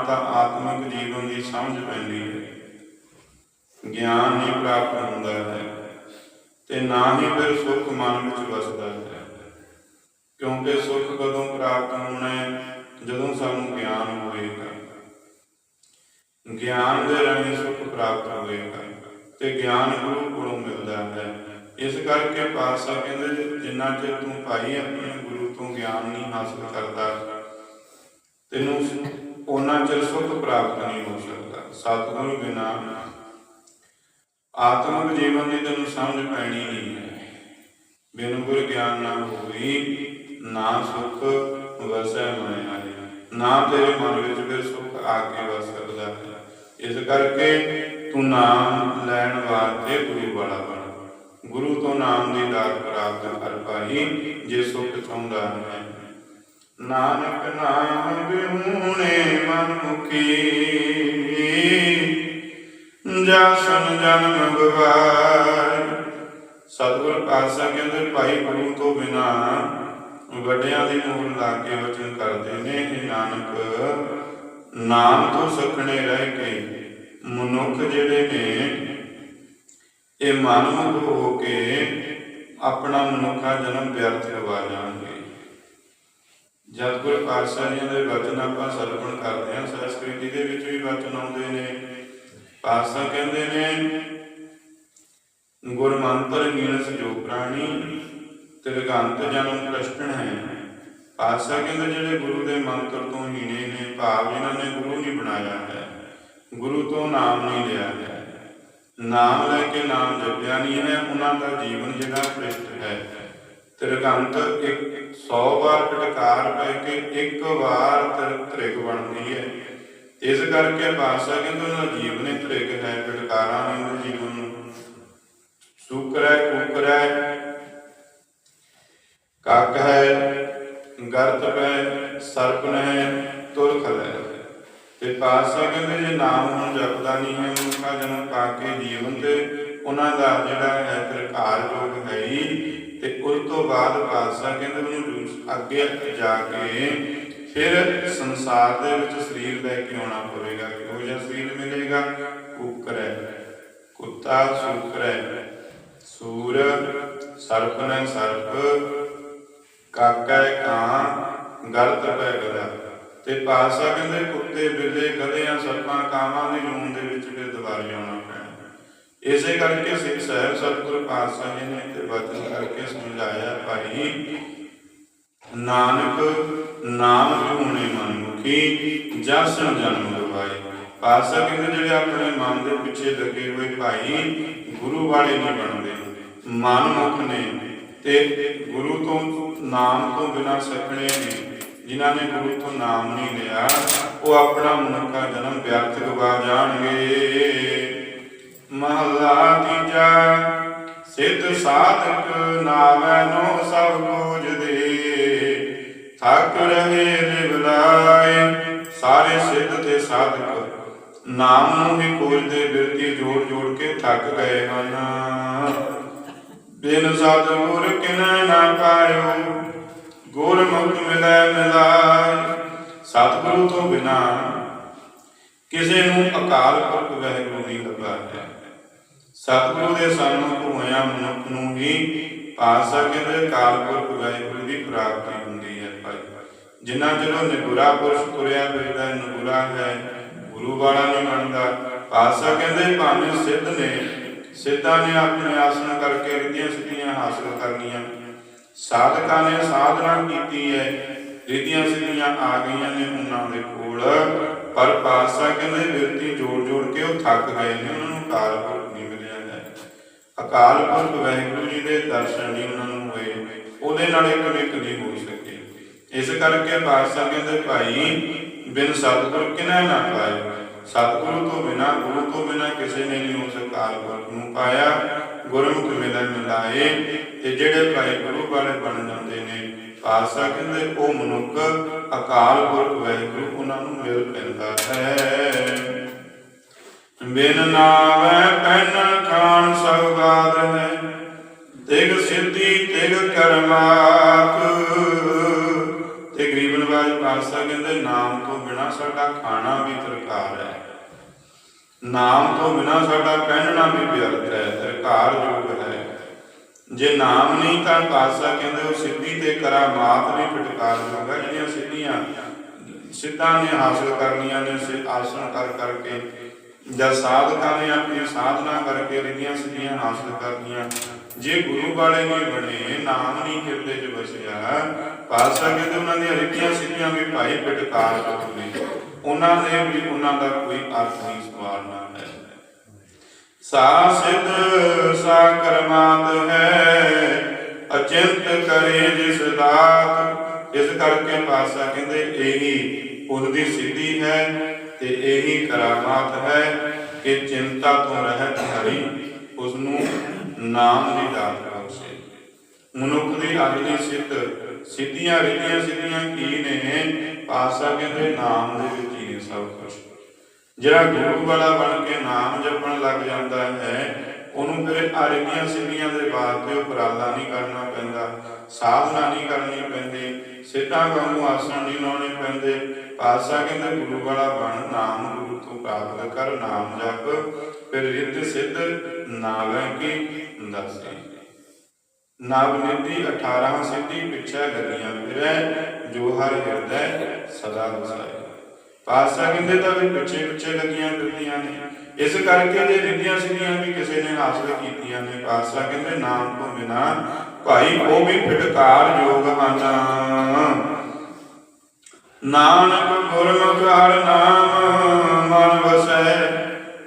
ਭਾਈ ਸਤਿਗੁਰੂ ਆਤਮਿਕ ਜੀਵਨ ਦੀ ਸਮਝ ਪੈਂਦੀ ਹੈ। ਗਿਆਨ ਨਹੀਂ ਪ੍ਰਾਪਤ ਹੁੰਦਾ ਹੈ ਤੇ ਨਾ ਹੀ ਫਿਰ ਸੁੱਖ ਮਨ ਵਿੱਚ ਵਸਦਾ ਹੈ। ਕਿਉਂਕਿ ਸੁੱਖ ਕਦੋਂ ਪ੍ਰਾਪਤ ਹੋਣਾ ਹੈ? ਜਦੋਂ ਸਾਨੂੰ ਗਿਆਨ ਹੋਵੇਗਾ ਗਿਆਨ ਦੇ ਰਾਹੀਂ ਸੁੱਖ ਪ੍ਰਾਪਤ ਹੋਵੇਗਾ ਤੇ ਗਿਆਨ ਗੁਰੂ ਕੋਲੋਂ ਮਿਲਦਾ ਹੈ। ਇਸ ਕਰਕੇ ਪਾਤਸ਼ਾਹ ਕਹਿੰਦੇ, ਜਿੰਨਾ ਚਿਰ ਤੂੰ ਭਾਈ ਆਪਣੇ ਗੁਰੂ ਤੋਂ ਗਿਆਨ ਨਹੀਂ ਹਾਸਲ ਕਰਦਾ, ਤੈਨੂੰ ਉਹਨਾਂ ਚਿਰ ਸੁਖ ਪ੍ਰਾਪਤ ਨਹੀਂ ਹੋ ਸਕਦਾ। ਸਤਿਗੁਰੂ ਬਿਨਾ ਆਤਮਿਕ ਜੀਵਨ ਦੀ ਤੈਨੂੰ ਸਮਝ ਪੈਣੀ ਨਹੀਂ ਹੈ। ਬਿਨ ਗੁਰ ਗਿਆਨ ਨਾ ਹੋਈ ਨਾ ਸੁਖ ਵਸੈ ਮਨ ਨਾ ਤੇਰੇ ਮਨ ਵਿੱਚ ਫਿਰ ਸੁਖ ਆ ਕੇ ਵਸ ਸਕਦਾ ਹੈ। ਇਸ ਕਰਕੇ ਤੂੰ ਨਾਮ ਲੈਣ ਵਾਸਤੇ ਗੁਰੂ ਵਾਲਾ ਬਣ। ਗੁਰੂ ਤੋਂ ਨਾਮ ਦੀ ਦਾਤ ਪ੍ਰਾਪਤ ਕਰ ਪਾਈ, ਜੇ ਸੁਖ ਚਾਹੁੰਦਾ ਹੈ। ਨਾਨਕ ਨਾਮ ਬਿਹੂਣੇ ਮਨ ਮੁਖੀ। ਜਾਸਨ ਜਨਮ ਗਵਾਈ ਸਤਿਗੁਰ ਪਾਤਸ਼ਾਹ ਕਹਿੰਦੇ, ਭਾਈ ਗੁਰੂ ਤੋਂ ਬਿਨਾ ਵੱਡਿਆਂ ਦੀ ਮੂਲ ਲਾ ਕੇ ਵਚਨ ਕਰਦੇ ਨੇ ਇਹ ਨਾਨਕ। ਨਾਮ ਤੋਂ ਸਖਣੇ ਰਹਿ ਕੇ ਮਨੁੱਖ ਜਿਹੜੇ ਨੇ, ਇਹ ਮਨਮੁਖ ਹੋ ਕੇ ਆਪਣਾ ਮਨੁੱਖਾ ਜਨਮ ਵਿਅਰਥ ਗਵਾ ਜਾਣਗੇ। ਜਦ ਗੁਰ ਪਾਤਸ਼ਾਹ ਜੀ ਦੇ ਵਚਨ ਆਪਾਂ ਸਰਵਣ ਕਰਦੇ ਹਾਂ, ਸੰਸਕ੍ਰਿਤੀ ਦੇ ਵਿੱਚ ਵੀ ਵਚਨ ਆਉਂਦੇ ਨੇ। ਪਾਤਸ਼ਾਹ ਕਹਿੰਦੇ ਨੇ ਗੁਰ ਮੰਤਰ ਜੋ ਪ੍ਰਾਣੀ ਤਿਰਗੰਤ ਜਨਮ ਪ੍ਰਸ਼ਟਣ ਹੈ। ਪਾਤਸ਼ਾਹ ਕਹਿੰਦੇ ਜਿਹੜੇ ਗੁਰੂ ਦੇ ਮੰਤਰ ਤੋਂ ਹੀਣੇ ਨੇ, ਭਾਵ ਇਹਨਾਂ ਨੇ ਗੁਰੂ ਨਹੀਂ ਬਣਾਇਆ ਹੈ। ਗੁਰੂ ਤੋਂ ਨਾਮ ਨਹੀਂ ਲਿਆ ਹੈ। ਨਾਮ ਲੈ ਕੇ ਨਾਮ ਜਪਿਆ ਨਹੀਂ ਹੈ, ਉਹਨਾਂ ਦਾ ਜੀਵਨ ਜਿਹੜਾ ਭ੍ਰਿਸ਼ਟ ਹੈ। ਤਿਰਗੰਤ ਇੱਕ 100 ਵਾਰ ਟਟਕਾਰ ਪੈ ਕੇ ਇੱਕ ਵਾਰ ਤ੍ਰਿਗ ਬਣਦੀ ਹੈ। ਇਸ ਕਰਕੇ ਪਾਤਸ਼ਾਹ ਕਹਿੰਦੇ ਉਹਨਾਂ ਦਾ ਜੀਵਨ ਤ੍ਰਿਗ ਹੈ ਟਟਕਾਰਾਂ ਨੇ ਉਹਦੇ ਜੀਵਨ ਨੂੰ। ਸ਼ੁਕਰ ਹੈ ਕੱਕ ਹੈ। ਗਰਤ ਪੈ ਸਰਪਨ ਹੈ, ਤੁਰਖ ਹੈ ਤੇ ਪਾਤਸ਼ਾਹ ਕਹਿੰਦੇ ਜੇ ਨਾਮ ਹੁਣ ਜਪਦਾ ਨਹੀਂ ਹੈ, ਮਨੁੱਖਾ ਜਨਮ ਪਾ ਕੇ ਜੀਵਨ ਤੇ, ਉਹਨਾਂ ਦਾ ਜਿਹੜਾ ਹੈ ਪ੍ਰਕਾਰ ਯੋਗ ਹੈ ਹੀ ਤੇ ਉਸ ਤੋਂ ਬਾਅਦ ਪਾਤਸ਼ਾਹ ਕਹਿੰਦੇ ਉਹਨੂੰ ਅੱਗੇ ਜਾ ਕੇ ਫਿਰ ਸੰਸਾਰ ਦੇ ਵਿੱਚ ਸਰੀਰ ਲੈ ਕੇ ਆਉਣਾ ਪਵੇਗਾ, ਕਿਹੋ ਜਿਹਾ ਸਰੀਰ ਮਿਲੇਗਾ? ਕੁੱਕਰ ਹੈ, ਕੁੱਤਾ, ਸੂਕਰ ਹੈ, ਸੂਰ, ਸਰਪ ਨੇ ਸਰਪ, ਕਾਕਾ ਕਾਂ, ਗਲਤ ਪੈ ਗਦਾ ਤੇ ਪਾਸਾ ਕਹਿੰਦੇ ਕੁੱਤੇ, ਬਿੱਲੇ, ਗਧਿਆਂ, ਸਰਪਾਂ, ਕਾਵਾਂ ਦੀ ਜੂਨ ਦੇ ਵਿੱਚ ਫਿਰ ਦੁਬਾਰੇ ਆਉਣਾ ਪੈਣਾ। ਇਸੇ ਕਰਕੇ ਸਿੱਖ ਸਾਹਿਬ ਸਤਿਗੁਰ ਪਾਤਸ਼ਾਹ ਜੀ ਨੇ ਤੇ ਵਚਨ ਕਰਕੇ ਸਮਝਾਇਆ, ਭਾਈ, ਨਾਨਕ, ਨਾਮ ਵਿਹੂਣੇ ਮਨ ਮੁਖੀ ਜਨਮ ਗਵਾਈ ਪਾਤਸ਼ਾਹ ਕਹਿੰਦੇ ਜਿਹੜੇ ਆਪਣੇ ਮਨ ਦੇ ਪਿੱਛੇ ਲੱਗੇ ਹੋਏ ਭਾਈ, ਗੁਰੂ ਵਾਲੇ ਨਹੀਂ ਬਣਦੇ। ਮਨਮੁਖ ਨੇ ਤੇ ਗੁਰੂ ਤੋਂ, ਨਾਮ ਤੋਂ ਬਿਨਾਂ ਸਖਣੇ ਨੇ। ਜਿਨ੍ਹਾਂ ਨੇ ਗੁਰੂ ਤੋਂ ਨਾਮ ਨਹੀਂ ਲਿਆ, ਉਹ ਆਪਣਾ ਮਨੁੱਖਾ ਜਨਮ ਵਿਅਰਥ ਗਵਾ ਜਾਣਗੇ। ਮਹਲਾ ਤੀਜਾ, ਸਿੱਧ ਸਾਧਕ ਨਾਮੈ ਨੋ ਸਭ ਕੁਝ ਦੇ ਰਹੇ ਲਿਵਲਾਏ ਸਾਰੇ ਸਿੱਧ ਤੇ ਸਾਧਕ, ਨਾਮ ਨੂੰ ਹੀ ਖੋਜਦੇ ਬਿਰਤੀ ਜੋੜ ਜੋੜ ਕੇ ਥੱਕ ਗਏ ਹਨ। ਬਿਨ ਸਤਿਗੁਰ ਕਿਨੈ ਨਾ ਪਾਇਓ, ਗੁਰਮੁਖ ਮਿਲੈ ਮਿਲਾਇ ਸਤਿਗੁਰੂ ਤੋਂ ਬਿਨਾ ਕਿਸੇ ਨੂੰ ਅਕਾਲ ਪੁਰਖ ਵਹਿਗੁਰੂ ਨਹੀਂ ਲੱਗਾ ਹੈ। ਸਤਿਗੁਰੂ ਦੇ ਸਨਮੁਖ ਹੋਇਆ ਮਨੁੱਖ ਨੂੰ ਹੀ ਪਾਸਾ ਕਹਿੰਦੇ ਅਕਾਲ ਪੁਰਖ ਦੀ ਪ੍ਰਾਪਤੀ ਹੁੰਦੀ ਹੈ ਭਾਈ। ਜਿੰਨਾ ਚਿਰ ਨਿਗੁਰਾ ਪੁਰਸ਼ ਤੁਰਿਆ ਫਿਰਦਾ, ਨਿਗੁਰਾ ਹੈ, ਗੁਰੂ ਵਾਲਾ ਨਹੀਂ ਬਣਦਾ ਪਾਸਾ ਕਹਿੰਦੇ ਭਾਵੇਂ ਸਿੱਧ ਨੇ, ਸਿੱਧਾਂ ਨੇ ਆਪਣੇ ਆਸਣ ਕਰਕੇ ਰਿੱਧੀਆਂ ਸਿੱਧੀਆਂ ਹਾਸਲ ਕਰਨੀਆਂ। ਸਾਧਕਾਂ ਨੇ ਸਾਧਨਾ ਕੀਤੀ ਹੈ ਰਿੱਧੀਆਂ ਸਿੱਧੀਆਂ ਆ ਗਈਆਂ ਨੇ ਉਹਨਾਂ ਦੇ ਕੋਲ। ਪਰ ਪਾਤਸ਼ਾਹ ਕਹਿੰਦੇ ਬਿਰਤੀ ਜੋੜ ਜੋੜ ਕੇ ਉਹ ਥੱਕ ਗਏ ਨੇ, ਉਹਨਾਂ ਨੂੰ ਅਕਾਲ ਅਕਾਲ ਪੁਰਖ ਵਾਹਿਗੁਰੂ ਜੀ ਦੇ ਦਰਸ਼ਨ ਨਹੀਂ ਉਹਨਾਂ ਨੂੰ ਹੋਏ, ਉਹਦੇ ਨਾਲ ਇੱਕ ਵਿਕ ਨਹੀਂ ਹੋ ਸਕੇ। ਇਸ ਕਰਕੇ ਪਾਤਸ਼ਾਹ ਕਹਿੰਦੇ, ਭਾਈ, ਬਿਨ ਸਤਿਗੁਰ ਕਿਨੈ ਨਾ ਪਾਏ? ਸਤਿਗੁਰੂ ਤੋਂ ਬਿਨਾ, ਗੁਰੂ ਤੋਂ ਬਿਨਾ ਕਿਸੇ ਨੇ ਨਹੀਂ ਉਸ ਅਕਾਲ ਪੁਰਖ ਨੂੰ ਪਾਇਆ। ਗੁਰਮੁਖ ਮਿਲਨ ਮਿਲਾਏ ਤੇ ਜਿਹੜੇ ਭਾਈ ਗੁਰੂ ਵਾਲੇ ਬਣ ਜਾਂਦੇ ਨੇ, ਪਾਤਸ਼ਾਹ ਕਹਿੰਦੇ, ਉਹ ਮਨੁੱਖ ਅਕਾਲ ਪੁਰਖ ਵਾਹਿਗੁਰੂ ਉਹਨਾਂ ਨੂੰ ਮਿਲ ਪੈਂਦਾ ਹੈ। ਬਿਨ ਨਾਵੈ ਪੈਨ ਖਾਨ ਸਗਾਦ ਹੈ। ਤਿਗ ਸਿੱਧੀ ਤਿਗ ਕਰਮਾਕ। ਤੇ ਗਰੀਬਨ ਮਹਾਰਾਜ ਪਾਤਸ਼ਾਹ ਕਹਿੰਦੇ, ਨਾਮ ਤੋਂ ਬਿਨਾ ਸਾਡਾ ਖਾਣਾ ਵੀ ਤਰਕਾਰ ਹੈ। ਨਾਮ ਤੋਂ ਬਿਨਾ ਸਾਡਾ ਪਹਿਨਣਾ ਵੀ ਵਿਅਰਥ ਹੈ, ਤਰਕਾਰ ਜੋਗ ਹੈ। ਜੇ ਨਾਮ ਨਹੀਂ ਤਾਂ ਪਾਤਸ਼ਾਹ ਕਹਿੰਦੇ, ਉਹ ਸਿੱਧੀ ਤੇ ਕਰਾਮਾਤ ਵੀ ਫਟਕਾਰ ਜੋਗਾ ਜਿਹੜੀਆਂ ਸਿੱਧੀਆਂ ਸਿੱਧਾਂ ਨੇ ਹਾਸਲ ਕਰਨੀਆਂ ਨੇ ਆਸਣ ਕਰ ਕਰਕੇ ਜਾਂ ਸਾਧਕਾਂ ਨੇ ਆਪਣੀਆਂ ਸਾਧਨਾ ਕਰਕੇ ਰਿਧੀਆਂ ਸਿੱਧੀਆਂ ਹਾਸਲ ਕਰਨੀਆਂ, ਜੇ ਗੁਰੂ ਵਾਲੇ ਨਹੀਂ ਬਣੇ, ਨਾਮ ਨਹੀਂ ਹਿਰਦੇ 'ਚ ਵਸਿਆ ਪਾਤਸ਼ਾਹ ਕਹਿੰਦੇ ਉਹਨਾਂ ਦੀਆਂ ਰਿਧੀਆਂ ਸਿੱਧੀਆਂ ਵੀ ਭਾਈ ਫਟਕਾਰ ਜੋਗ ਉਹਨਾਂ ਨੇ ਵੀ ਉਹਨਾਂ ਦਾ ਕੋਈ ਅਰਥ ਨਹੀਂ ਸਵਾਰਨਾ ਹੈ। ਸਾ ਸਿਧ ਸਾ ਕਰਮਾਤ ਹੈ, ਅਚਿੰਤ ਕਰੇ ਜਿਸ ਦਾਤ। ਇਸ ਕਰਕੇ ਪਾਸਾ ਕਹਿੰਦੇ, ਇਹੀ ਉਸ ਸਿੱਧੀ ਹੈ। ਤੇ ਇਹੀ ਕਰਾਮਾਤ ਹੈ ਕਿ ਚਿੰਤਾ ਤੋਂ ਰਹਿਤ ਹਰੀ ਉਸ ਨੂੰ ਨਾਮ ਦੀ ਦਾਤ ਬਖਸ਼ੇ ਮਨੁੱਖ ਦੀ ਅਗਲੀ ਸਿੱਧ ਸਿੱਧੀਆਂ ਰਿਧੀਆਂ ਸਿੱਧੀਆਂ ਕੀ ਨੇ? ਪਾਸਾ ਕਹਿੰਦੇ ਨਾਮ ਦੇ ਵਿੱਚ ਹੀ ਨੇ ਸਭ ਕੁਝ ਜਿਹੜਾ ਗੁਰੂ ਵਾਲਾ ਬਣ ਕੇ ਨਾਮ ਜਪਣ ਲੱਗ ਜਾਂਦਾ ਹੈ, ਉਹਨੂੰ ਫਿਰ ਆਰਿਆਂ ਸਿੱਧੀਆਂ ਦੇ ਬਾਅਦ ਤੇ ਉਪਰਾਲਾ ਨਹੀਂ ਕਰਨਾ ਪੈਂਦਾ, ਸਾਧਨਾ ਨਹੀਂ ਕਰਨੀ ਪੈਂਦੀ, ਸਿੱਧਾ ਵਾਂਗੂ ਆਸਣ ਨਹੀਂ ਲਾਉਣੇ ਪੈਂਦੇ ਪਾਤਸ਼ਾਹ ਕਹਿੰਦੇ ਗੁਰੂ ਵਾਲਾ ਬਣ, ਨਾਮ ਗੁਰੂ ਤੋਂ ਪ੍ਰਾਪਤ ਕਰ, ਨਾਮ ਜਪ, ਫਿਰ ਰਿੱਧ ਸਿੱਧ ਨਾਵੇਂ ਕੀ ਦੱਸੇ ਨਵ ਨਿਧੀ 18 ਸਿੱਧੀ ਪਿੱਛੇ ਲੱਗੀਆਂ ਫਿਰੈ, ਜੋ ਹਰ ਹਿਰਦੈ ਸਦਾ ਵਸਾਏ। ਪਾਸਾ ਕਹਿੰਦੇ ਤਾਂ ਵੀ ਪਿੱਛੇ ਪਿੱਛੇ ਲੱਗੀਆਂ ਫਿਰਦੀਆਂ ਨੇ। ਇਸ ਕਰਕੇ ਜੇ ਰਿੱਧੀਆਂ ਸਿੱਧੀਆਂ ਵੀ ਕਿਸੇ ਨੇ ਹਾਸਲ ਕੀਤੀਆਂ ਨੇ, ਪਾਤਸ਼ਾਹ ਕਹਿੰਦੇ ਨਾਮ ਤੋਂ ਬਿਨਾ ਭਾਈ ਉਹ ਵੀ ਫਿਟਕਾਰ ਯੋਗ ਹਨ। ਨਾਨਕ ਗੁਰਮੁਖ ਹਰ ਨਾਮ ਮਨ ਵਸੈ,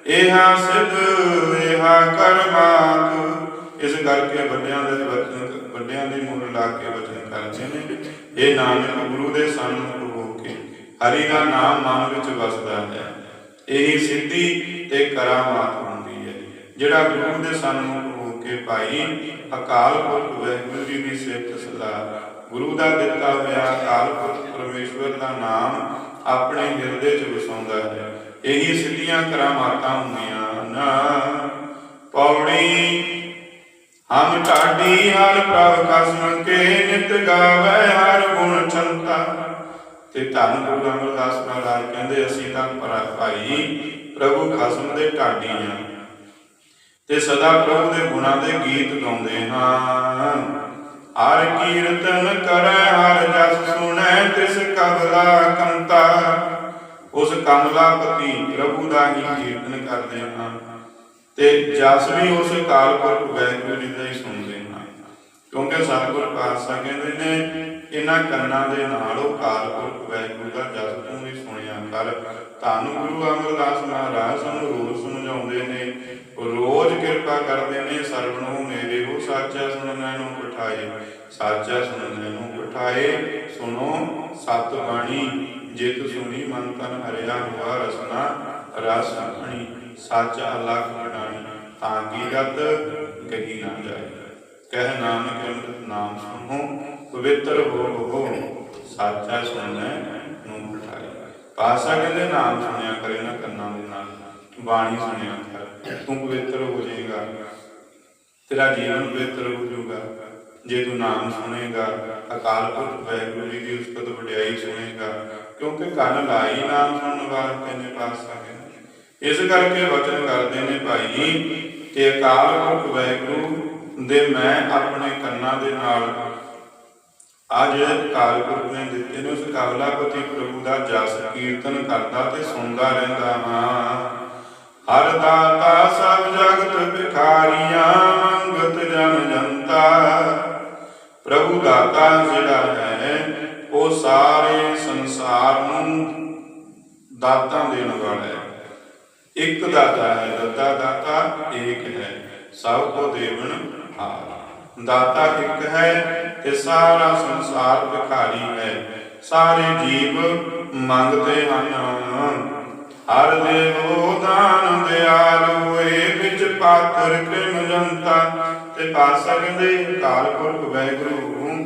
ਇਹਾ ਸਿਧ, ਇਹਾ ਕਰਮਾਤ। ਇਸ ਕਰਕੇ ਵੱਡਿਆਂ ਦੇ ਵਚਨ, ਵੱਡਿਆਂ ਦੇ ਮੁੱਲ ਲਾ ਕੇ ਵਚਨ ਕਰਦੇ ਨੇ। ਇਹ ਨਾਨਕ ਗੁਰੂ ਦੇ ਸਨਮੁਖ ਹੋ ਕੇ ਹਰੀ ਦਾ ਨਾਮ ਮਨ ਵਿੱਚ ਵਸਦਾ ਹੈ। ਇਹੀ ਸਿੱਧੀ ਤੇ ਕਰਾਮਾਤ ਹੁੰਦੀ ਹੈ। ਜਿਹੜਾ ਗੁਰੂ ਦੇ ਸਨਮੁਖ ਹੋ ਕੇ ਭਾਈ ਅਕਾਲ ਪੁਰਖ ਵਾਹਿਗੁਰੂ ਜੀ ਦੀ ਸਿਫਤ ਸਦਾ ਗੁਰੂ ਦਾ ਦਿੱਤਾ ਹੋਇਆ ਅਕਾਲ ਪੁਰਖ ਪਰਮੇਸ਼ਵਰ ਦਾ ਨਾਮ ਆਪਣੇ ਹਿਰਦੇ 'ਚ ਵਸਾਉਂਦਾ ਹੈ। ਇਹੀ ਸਿੱਧੀਆਂ ਕਰਾਮਾਤਾਂ ਹੁੰਦੀਆਂ ਹਨ। ਪੌੜੀ, ਹਮ ਢਾਡੀ ਹਰ ਪ੍ਰਭ ਕਸਮ ਕੇ ਨਿਤ ਗਾਵੇ ਹਰ ਗੁਣ ਚੰਤਾ। ਤੇ ਧੰਨ ਗੁਰੂ ਅਮਰਦਾਸ ਮਹਾਰਾਜ ਕਹਿੰਦੇ, ਅਸੀਂ ਤਾਂ ਭਾਈ ਪ੍ਰਭੂ ਖਸਮ ਦੇ ਢਾਡੀ ਹਾਂ। ਤੇ ਸਦਾ ਪ੍ਰਭੂ ਦੇ ਗੁਣਾਂ ਦੇ ਗੀਤ ਗਾਉਂਦੇ ਹਾਂ। ਹਰ ਕੀਰਤਨ ਕਰੈ, ਹਰ ਜਸ ਸੁਣੈ, ਤਿਸ ਕਬਲਾ ਕੰਤਾ। ਉਸ ਕਮਲਾਪਤੀ ਪ੍ਰਭੂ ਦਾ ਹੀ ਕੀਰਤਨ ਕਰਦੇ ਹਾਂ। ਤੇ ਜਸ ਵੀ ਉਸ ਕਾਲ ਪੁਰਖ ਵਾਹਿਗੁਰੂ ਜੀ ਦਾ ਹੀ ਸੁਣਦੇ ਹਾਂ। ਕਿਉਂਕਿ ਸਤਿਗੁਰ ਪਾਤਸ਼ਾਹ ਕਹਿੰਦੇ ਨੇ, ਇਹਨਾਂ ਕੰਨਾਂ ਦੇ ਨਾਲ ਉਹ ਕਾਲ ਪੁਰਖ ਵਾਹਿਗੁਰੂ ਦਾ ਜਸ ਤੂੰ ਵੀ ਸੁਣਿਆ ਕਰ। ਧੰਨ ਗੁਰੂ ਅਮਰਦਾਸ ਮਹਾਰਾਜ ਸਾਨੂੰ ਰੋਜ਼ ਸਮਝਾਉਂਦੇ ਨੇ ਰੋਜ਼ ਕਿਰਪਾ ਕਰਦੇ ਨੇ ਸਰਵਣੋ ਮੇਰੇ ਹੋ ਸਾਚਾ ਸੁਣਨ ਨੂੰ ਪਠਾਏ ਸਾਚਾ ਸੁਣਨ ਨੂੰ ਪਠਾਏ ਸੁਣੋ ਸਤ ਬਾਣੀ ਜਿਤ ਸੁਣੀ, ਮਨ ਤਨ ਹਰਿਆ ਹੋਆ ਰਸਨਾ, ਰਸ ਆਪਣੀ ਸੱਚ ਅਲਖ ਬਡਾਣੀ ਤਾਂ ਕੀ ਗਤ ਕਹੀ ਨਾ ਜਾਏ। ਕਹਿ ਨਾਨਕ ਅੰਮ੍ਰਿਤ ਨਾਮ ਸੁਣੋ, ਪਵਿੱਤਰ ਹੋ ਹੋ ਸਾਚਾ ਸੁਣੈ ਨੂੰ ਪਠਾਈ ਪਾਸਾ ਕਹਿੰਦੇ, ਨਾਮ ਸੁਣਿਆ ਕਰੇ ਨਾ ਕੰਨਾਂ ਬਾਣੀ ਸੁਣਿਆ ਕਰ, ਤੂੰ ਪਵਿੱਤਰ ਹੋ ਜਾਏਗਾ। ਤੇਰਾ ਜੀਵਨ ਪਵਿੱਤਰ ਹੋ ਜਾਊਗਾ। ਜੇ ਤੂੰ ਨਾਮ ਸੁਣੇਗਾ, ਅਕਾਲ ਪੁਰਖ ਵਾਹਿਗੁਰੂ ਜੀ ਦੀ ਉਸਤਤ ਵਡਿਆਈ ਸੁਣੇਗਾ, ਕਿਉਂਕਿ ਕੰਨ ਲਾਈ ਨਾਮ ਸੁਣਨ ਵਾਸਤੇ ਨੇ ਪਾਸਾ ਕਹਿੰਦੇ ਇਸ ਕਰਕੇ ਵਚਨ ਕਰਦੇ ਨੇ ਭਾਈ ਕਿ ਅਕਾਲ ਪੁਰਖ ਵਾਹਿਗੁਰੂ ਦੇ ਮੈਂ ਆਪਣੇ ਕੰਨਾਂ ਦੇ ਨਾਲ ਅੱਜ ਅਕਾਲ ਪੁਰਖ ਨੇ ਦਿੱਤੇ ਨੇ, ਉਸ ਕਬਲਾਪਤੀ ਪ੍ਰਭੂ ਦਾ ਜਸ ਕੀਰਤਨ ਕਰਦਾ ਤੇ ਸੁਣਦਾ ਰਹਿੰਦਾ ਹਾਂ। ਹਰ ਦਾਤਾ ਸਭ ਜਗਤ ਭਿਖਾਰੀਆਂ ਮੰਗਤ ਜਨ ਜਨਤਾ। ਪ੍ਰਭੂ ਦਾਤਾ ਜਿਹੜਾ ਹੈ, ਉਹ ਸਾਰੇ ਸੰਸਾਰ ਨੂੰ ਦਾਤਾਂ ਦੇਣ ਵਾਲਾ ਹੈ। ਇੱਕ ਦਾਤਾ ਹੈ ਦਾਤਾ ਦਾਤਾ ਏਕ ਹੈ, ਸਭ ਕੋ ਦੇਵਨ ਹਾਰ। ਦਾਤਾ ਇੱਕ ਹੈ ਤੇ ਸਾਰਾ ਸੰਸਾਰ ਭਿਖਾਰੀ ਹੈ। ਸਾਰੇ ਜੀਵ ਮੰਗਦੇ ਹਨ। ਹਰ ਦੇਵੋ ਦਾਨ ਦਿਆਲੂ ਏ ਵਿੱਚ ਪਾਤਰ ਕ੍ਰਿਮ ਜਨਤਾ। ਤੇ ਪਾਸਾ ਕਹਿੰਦੇ, ਕਾਲ ਪੁਰਖ ਵਾਹਿਗੁਰੂ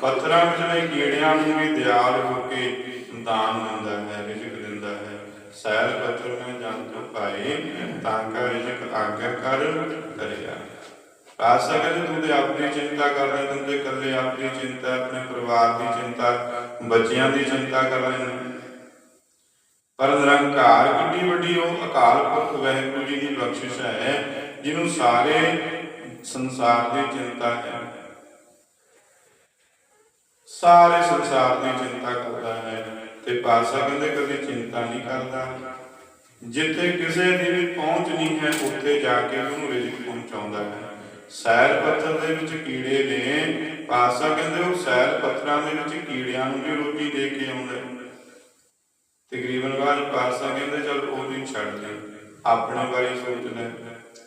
ਪੱਥਰਾਂ ਵਿੱਚ ਕੀੜਿਆਂ ਨੂੰ ਵੀ ਦਿਆਲ ਹੋ ਕੇ ਦਾਨ ਦਿੰਦਾ ਹੈ ਰਿਜ਼ਕ ਦਿੰਦਾ ਹੈ। ਸੈਲ ਪੱਥਰ ਮੈਂ ਜਨ ਪਾਏ, ਤਾਂ ਕਾ ਰਿਜ਼ਕ ਆਗਿਆ ਕਰ ਕਰਿਆ। ਪਾਸਾ ਕਹਿੰਦੇ, ਤੂੰ ਤੇ ਆਪਣੀ ਚਿੰਤਾ ਕਰਦਾ, ਤੂੰ ਤੇ ਇਕੱਲੇ ਆਪਣੀ ਚਿੰਤਾ, ਆਪਣੇ ਪਰਿਵਾਰ ਦੀ ਚਿੰਤਾ, ਬੱਚਿਆਂ ਦੀ ਚਿੰਤਾ ਕਰ ਲੈਂਦਾ ਪਰ ਨਿਰੰਕਾਰ ਕਿੰਨੀ ਵੱਡੀ ਉਹ ਅਕਾਲ ਪੁਰਖ ਵਾਹਿਗੁਰੂ ਜੀ ਦੀ ਬਖਸ਼ਿਸ਼ ਹੈ, ਜਿਹਨੂੰ ਸਾਰੇ ਸੰਸਾਰ ਦੀ ਚਿੰਤਾ ਹੈ। ਸਾਰੇ ਸੰਸਾਰ ਦੀ ਚਿੰਤਾ ਕਰਦਾ ਹੈ ਤੇ ਪਾਸਾ ਕਹਿੰਦੇ ਕਦੇ ਚਿੰਤਾ ਨਹੀਂ ਕਰਦਾ। ਜਿੱਥੇ ਕਿਸੇ ਦੀ ਵੀ ਪਹੁੰਚ ਨਹੀਂ ਹੈ, ਉੱਥੇ ਜਾ ਕੇ ਉਹਨੂੰ ਰਿਜ਼ਕ ਪਹੁੰਚਾਉਂਦਾ ਹੈ। ਸੈਰ ਪੱਥਰ ਦੇ ਵਿੱਚ ਕੀੜੇ ਨੇ ਪਾਤਸ਼ਾਹ ਕਹਿੰਦੇ ਉਹ ਸੈਰ ਪੱਥਰਾਂ ਦੇ ਵਿੱਚ ਕੀੜਿਆਂ ਨੂੰ ਵੀ ਰੋਟੀ ਦੇ ਕੇ ਆਉਂਦਾ ਹੈ। ਤਕਰੀਬਨ ਬਾਅਦ ਪਾਸਾ ਕਹਿੰਦੇ ਚਲ ਉਹ ਦਿਨ ਛੱਡ ਦੇ। ਆਪਣੇ ਬਾਰੇ ਸੋਚ ਲੈ,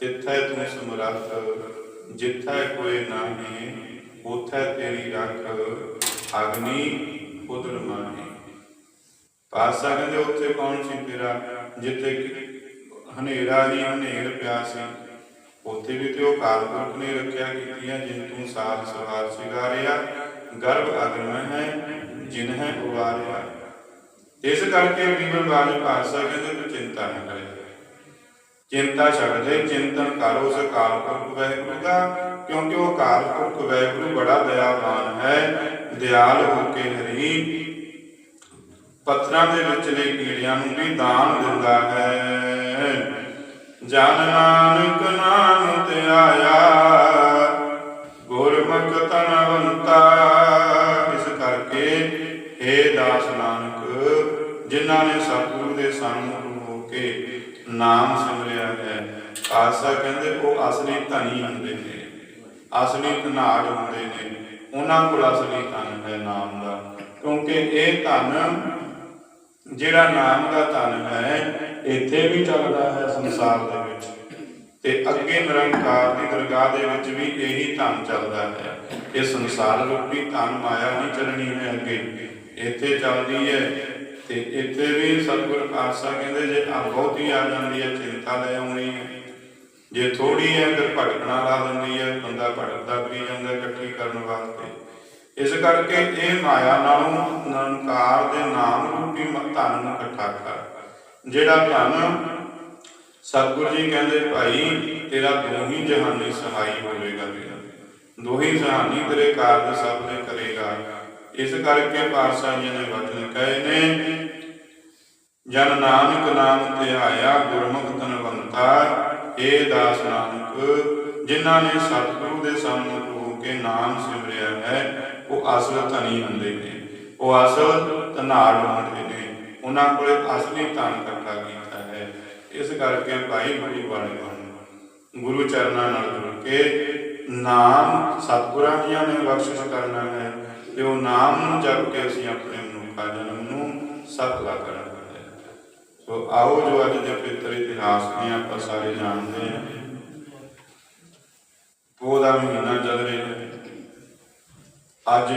ਜਿੱਥੇ ਤੂੰ ਸਮਰੱਥ, ਜਿੱਥੇ ਕੋਈ ਨਹੀਂ, ਉਥੇ ਤੇਰੀ ਰੱਖ, ਅਗਨੀ ਉਦਰ ਮਾਹੀ। ਪਾਸਾ ਕਹਿੰਦੇ ਉੱਥੇ ਕੌਣ ਸੀ ਤੇਰਾ, ਜਿੱਥੇ ਹਨੇਰਾ ਹੀ ਹਨੇਰ ਪਿਆ ਸੀ। ਉੱਥੇ ਵੀ ਤੇ ਉਹ ਕਾਲਪੁਰਖ ਨੇ ਰੱਖਿਆ ਕੀਤੀਆਂ, ਜਿਨ ਤੂੰ ਸਾਥ ਸਵਾਰ ਸਿਗਾਰਿਆ। ਗਰਭ ਅਗਨ ਹੈ, ਜਿਨ ਹੈ ਉਵਾਰਿਆ। ਇਸ ਕਰਕੇ ਬੀਬਲ ਬਾਣੀ ਭਾਸ਼ਾ ਕਹਿੰਦੇ ਤੂੰ ਚਿੰਤਾ ਨਾ ਕਰੇ। ਚਿੰਤਾ ਛੱਡ ਦੇ, ਚਿੰਤਨ ਕਰ ਉਸ ਅਕਾਲ ਪੁਰਖ ਵਾਹਿਗੁਰੂ ਦਾ, ਕਿਉਂਕਿ ਉਹ ਅਕਾਲ ਪੁਰਖ ਵਾਹਿਗੁਰੂ ਬੜਾ ਦਇਆਵਾਨ ਹੈ। ਦਿਆਲ ਹੋ ਕੇ ਹਰੀ ਪੱਥਰਾਂ ਦੇ ਵਿਚਲੇ ਕੀੜਿਆਂ ਨੂੰ ਵੀ ਦਾਨ ਦਿੰਦਾ ਹੈ। ਜਨ ਨਾਨਕ ਨਾਮ ਤੇ ਆਇਆ। ਗੁਰਮੁਖ ਤਨਵੰਤਾ ਜਿਨ੍ਹਾਂ ਨੇ ਸਤਿਗੁਰੂ ਦੇ ਸਨਮੁਖ ਹੋ ਕੇ ਨਾਮ ਸਿਮਰਿਆ ਹੈ ਆਸਾ ਕਹਿੰਦੇ ਉਹ ਅਸਲੀ ਧਨੀ ਹੁੰਦੇ ਨੇ, ਅਸਲੀ ਧਨਾੜ ਹੁੰਦੇ ਨੇ, ਉਹਨਾਂ ਕੋਲ ਅਸਲੀ ਧਨ ਹੈ ਨਾਮ ਦਾ, ਕਿਉਂਕਿ ਇਹ ਧਨ ਜਿਹੜਾ ਨਾਮ ਦਾ ਧਨ ਹੈ, ਇੱਥੇ ਵੀ ਚੱਲਦਾ ਹੈ ਸੰਸਾਰ ਦੇ ਵਿੱਚ, ਤੇ ਅੱਗੇ ਨਿਰੰਕਾਰ ਦੀ ਦਰਗਾਹ ਦੇ ਵਿੱਚ ਵੀ ਇਹੀ ਧਨ ਚੱਲਦਾ ਹੈ, ਇਹ ਸੰਸਾਰ ਰੂਪੀ ਧਨ ਮਾਇਆ ਨਹੀਂ ਚੱਲਣੀ ਹੈ ਅੱਗੇ, ਇੱਥੇ ਚੱਲਦੀ ਹੈ ਤੇ ਇੱਥੇ ਵੀ ਸਤਿਗੁਰ ਪਾਤਸ਼ਾਹ ਕਹਿੰਦੇ ਜੇ ਆ ਬਹੁਤੀ ਆ ਜਾਂਦੀ ਹੈ ਚਿੰਤਾ ਲੈ ਆਉਣੀ ਹੈ ਜੇ ਥੋੜੀ ਹੈ ਫਿਰ ਭਟਕਣਾ ਲਾ ਦਿੰਦੀ ਹੈ ਬੰਦਾ ਭਟਕਦਾ ਫਿਰੀ ਜਾਂਦਾ ਇਕੱਠੀ ਕਰਨ ਵਾਸਤੇ। ਇਸ ਕਰਕੇ ਇਹ ਮਾਇਆ ਨਾਲੋਂ ਨਿਰੰਕਾਰ ਦੇ ਨਾਮ ਰੂਪੀ ਧਨ ਇਕੱਠਾ ਕਰ। ਜਿਹੜਾ ਧਨ ਸਤਿਗੁਰੂ ਜੀ ਕਹਿੰਦੇ, ਭਾਈ, ਤੇਰਾ ਦੋਹੀ ਜਹਾਨੀ ਸਹਾਈ ਹੋਵੇਗਾ ਤੇਰਾ। ਦੋਹੀ ਜਹਾਨੀ ਤੇਰੇ ਕਾਰਜ ਸਭ ਨੇ ਕਰੇਗਾ। ਇਸ ਕਰਕੇ ਪਾਤਸ਼ਾਹ ਜੀ ਨੇ ਵਚਨ ਕਹੇ ਨੇ, ਜਨ ਨਾਨਕ ਨਾਮ ਤੇ ਗੁਰਮੁਖ ਤਨਵੰਤਾ ਏ ਦਾਸ ਨਾਨਕ, ਜਿਨ੍ਹਾਂ ਨੇ ਸਤਿਗੁਰੂ ਦੇ ਸਾਹਮਣੇ ਹੋ ਕੇ ਨਾਮ ਸਿਮਰਿਆ ਹੈ, ਉਹ ਅਸਲ ਧਨੀ ਹੁੰਦੇ ਨੇ। ਉਹ ਅਸਲ ਧਨਾੜ ਹੁੰਦੇ ਨੇ। ਉਹਨਾਂ ਕੋਲੇ ਅਸਲੀ ਧਨ ਇਕੱਠਾ ਕੀਤਾ ਹੈ। ਇਸ ਕਰਕੇ ਭਾਈ ਬੜੀ ਵਾਲੇ ਗੁਰੂ ਚਰਨਾਂ ਨਾਲ ਜੁੜ ਕੇ ਨਾਮ ਸਤਿਗੁਰਾਂ ਜੀਆਂ ਨੇ ਬਖਸ਼ਿਸ਼ ਕਰਨਾ ਹੈ। ਤੇ ਉਹ ਨਾਮ ਨੂੰ ਜਪ ਕੇ ਅਸੀਂ ਆਪਣੇ ਮਨੁੱਖਾ ਜਨਮ ਨੂੰ ਸਫਲਾ ਕਰਾਂਗੇ ਸੋ ਆਓ ਜੋ ਅੱਜ ਦੇ ਪਵਿੱਤਰ ਇਤਿਹਾਸ ਨੇ ਆਪਾਂ ਸਾਰੇ ਜਾਣਦੇ ਹਾਂ ਪੋਹ ਦਾ ਮਹੀਨਾ ਚੱਲ ਰਿਹਾ। ਅੱਜ